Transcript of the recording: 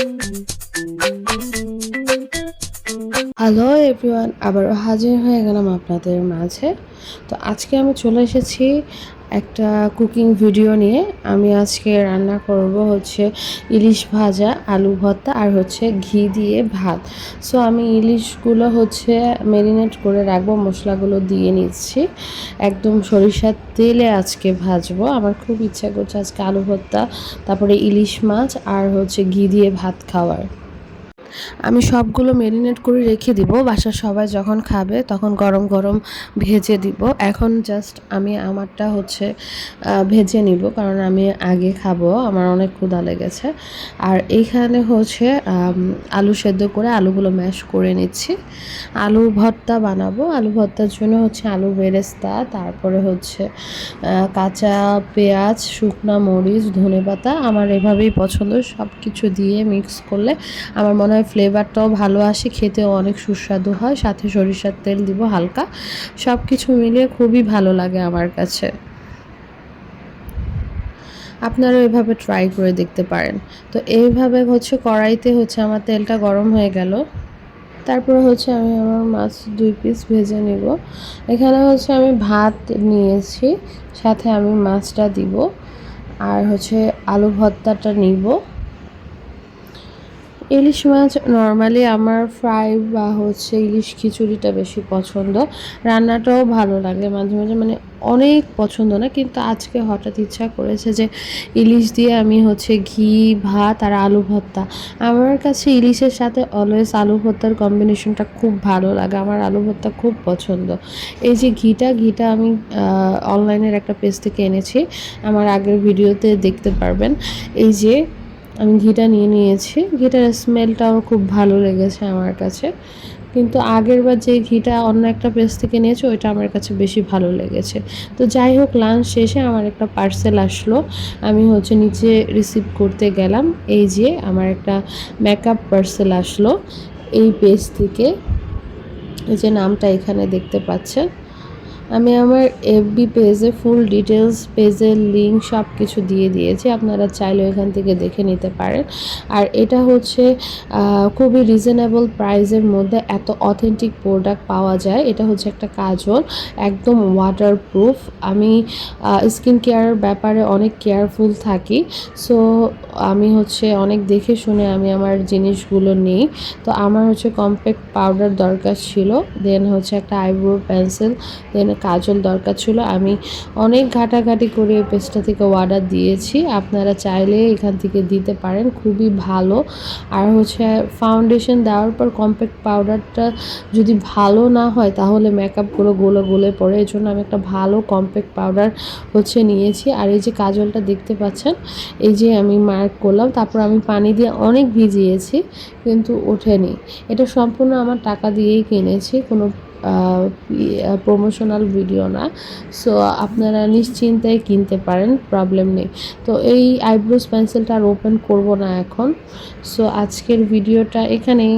thank you hello everyone, আবারও হাজির হয়ে গেলাম আপনাদের মাঝে। তো আজকে আমি চলে এসেছি একটা কুকিং ভিডিও নিয়ে। আমি আজকে রান্না করব হচ্ছে ইলিশ ভাজা, আলু ভর্তা আর হচ্ছে ঘি দিয়ে ভাত। সো আমি ইলিশগুলো হচ্ছে ম্যারিনেট করে রাখব, মশলাগুলো দিয়ে নিচ্ছি। একদম সরিষার তেলে আজকে ভাজবো। আমার খুব ইচ্ছা করছে আজকে আলু ভর্তা, তারপরে ইলিশ মাছ আর হচ্ছে ঘি দিয়ে ভাত খাওয়ার। আমি সবগুলো ম্যারিনেট করে রেখে দিব। বাসার সবাই যখন খাবে, তখন গরম গরম ভেজে দিব। এখন জাস্ট আমি আমারটা হচ্ছে ভেজে নিব কারণ আমি আগে খাব, আমার অনেক ক্ষুধা লেগেছে। আর এইখানে হচ্ছে আলু সেদ্ধ করে আলুগুলো ম্যাশ করে নিচ্ছি। আলু ভর্তা বানাবো। আলু ভর্তার জন্য হচ্ছে আলু বেরেস্তা, তারপরে হচ্ছে কাঁচা পেঁয়াজ, শুকনা মরিচ, ধনেপাতা, আমার এভাবেই পছন্দ। সব কিছু দিয়ে মিক্স করলে আমার মনে হয় ফ্লেভারটাও ভালো আসে খেতেও অনেক সুস্বাদু হয়, সাথে সরিষার তেল দিব হালকা। সব কিছু মিলিয়ে খুবই ভালো লাগে আমার কাছে। আপনারা এভাবে ট্রাই করে দেখতে পারেন। তো এইভাবে হচ্ছে কড়াইতে হচ্ছে আমার তেলটা গরম হয়ে গেল। তারপরে হচ্ছে আমি আমার মাছ দুই পিস ভেজে নিব। এখানে হচ্ছে আমি ভাত নিয়েছি, সাথে আমি মাছটা দিব। আর হচ্ছে আলু ভর্তাটা নিব। ইলিশ মাছ নর্মালি আমার ফ্রাই বা হচ্ছে ইলিশ খিচুড়িটা বেশি পছন্দ। রান্নাটাও ভালো লাগে মাঝে মাঝে মানে অনেক পছন্দ না, কিন্তু আজকে হঠাৎ ইচ্ছা করেছে যে ইলিশ দিয়ে আমি হচ্ছে ঘি, ভাত আর আলু ভর্তা। আমার কাছে ইলিশের সাথে অলওয়েজ আলু ভর্তার কম্বিনেশনটা খুব ভালো লাগে, আমার আলু ভর্তা খুব পছন্দ। এই যে ঘিটা ঘিটা আমি অনলাইনের একটা পেজ থেকে এনেছি, আমার আগের ভিডিওতে দেখতে পারবেন। এই যে আমি ঘিটা নিয়ে নিয়েছি। ঘিটার স্মেলটাও খুব ভালো লেগেছে আমার কাছে। কিন্তু আগের বার যে ঘিটা অন্য একটা পেজ থেকে নিয়েছে, ওইটা আমার কাছে বেশি ভালো লেগেছে। তো যাই হোক লাঞ্চ শেষে আমার একটা পার্সেল আসলো। আমি হচ্ছে নিচে রিসিভ করতে গেলাম। এই যে আমার একটা মেকআপ পার্সেল আসলো এই পেজ থেকে। যে নামটা এখানে দেখতে পাচ্ছেন। আমি আমার এফবি পেজে ফুল ডিটেলস পেজের লিঙ্ক সব কিছু দিয়ে দিয়েছি। আপনারা চাইলে এখান থেকে দেখে নিতে পারেন। আর এটা হচ্ছে খুবই রিজনেবল প্রাইসের মধ্যে এত অথেন্টিক প্রোডাক্ট পাওয়া যায়। এটা হচ্ছে একটা কাজল, একদম ওয়াটার প্রুফ আমি স্কিন কেয়ারের ব্যাপারে অনেক কেয়ারফুল থাকি। সো আমি হচ্ছে অনেক দেখে শুনে আমি আমার জিনিসগুলো নিই। তো আমার হচ্ছে কম্প্যাক্ট পাউডার দরকার ছিল। দেন হচ্ছে একটা আইব্রো পেন্সিল দেন কাজল দরকার ছিল, আমি অনেক ঘাটাঘাটি করে এই পেজটা থেকে অর্ডার দিয়েছি। আপনারা চাইলে এখান থেকে দিতে পারেন, খুবই ভালো। আর হচ্ছে ফাউন্ডেশন দেওয়ার পর কম্প্যাক্ট পাউডারটা যদি ভালো না হয়, তাহলে মেকআপগুলো গোলে গোলে পড়ে এই জন্য আমি একটা ভালো কম্প্যাক্ট পাউডার হচ্ছে নিয়েছি। আর এই যে কাজলটা দেখতে পাচ্ছেন, এই যে আমি মার্ক করলাম, তারপর আমি পানি দিয়ে অনেক ভিজিয়েছি, কিন্তু ওঠেনি। এটা সম্পূর্ণ আমার টাকা দিয়েই কিনেছি, কোনো প্রমোশনাল ভিডিও না। সো আপনারা নিশ্চিন্তায় কিনতে পারেন প্রবলেম নেই। তো এই আইব্রোস পেন্সিলটা আর ওপেন করব না এখন। সো আজকের ভিডিওটা এখানেই।